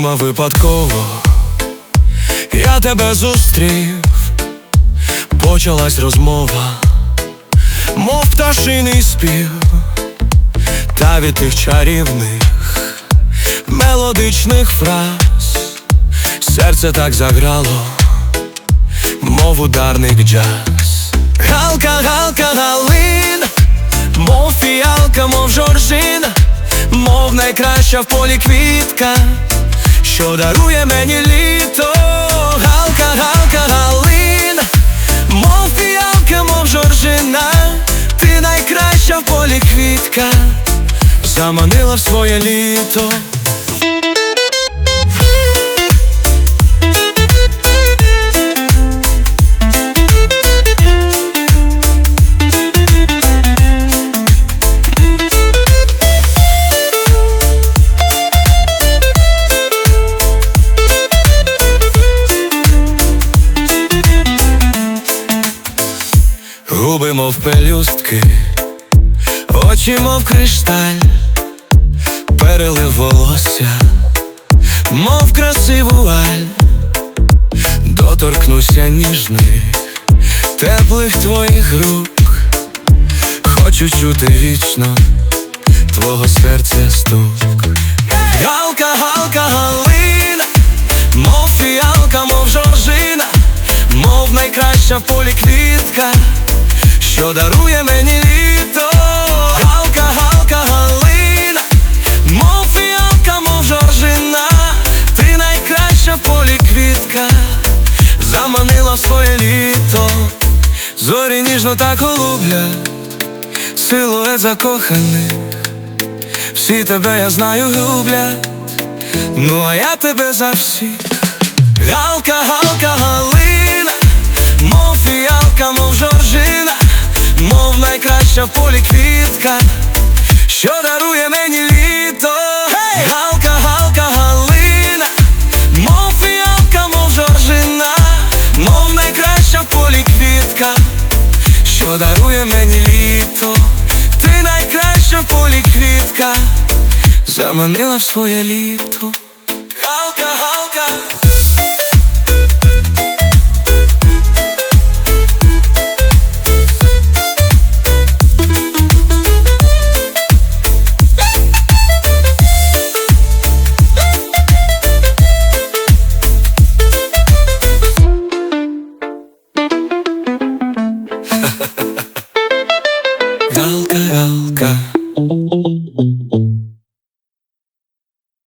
вдома випадково, я тебе зустрів, почалась розмова, мов пташиний спів, та від тих чарівних мелодичних фраз, серце так заграло, мов ударник джаз. Галка, галка, галина, мов фіалка, мов жоржина, мов найкраща в полі квітка, що дарує мені літо. Галка, галка, галина, мов фіалка, мов жоржина, ти найкраща в полі квітка, заманила в своє літо. Губи, мов пелюстки, очі, мов кришталь, перелив волосся, мов красиву аль, доторкнуся ніжних, теплих твоїх рук, хочу чути вічно твого серця стук. Галка, галка, галина, мов фіалка, мов жоржина, мов найкраща в полі квітка, що дарує мені літо. Галка, галка, галина, мов фіалка, мов жоржина, ти найкраща в полі квітка, заманила своє літо, зорі ніжно так голублять, силует закоханих. Всі тебе, я знаю, люблять, ну а я тебе за всіх. Галка, галка, галина, мов фіалка, мов мов найкраща в полі квітка, що дарує мені літо. Гей! Галка, галка, галина, мов фіалка, мов жоржина, мов найкраща в полі квітка, що дарує мені літо. Ти найкраща в полі квітка, заманила в своє літо. Галка, галка.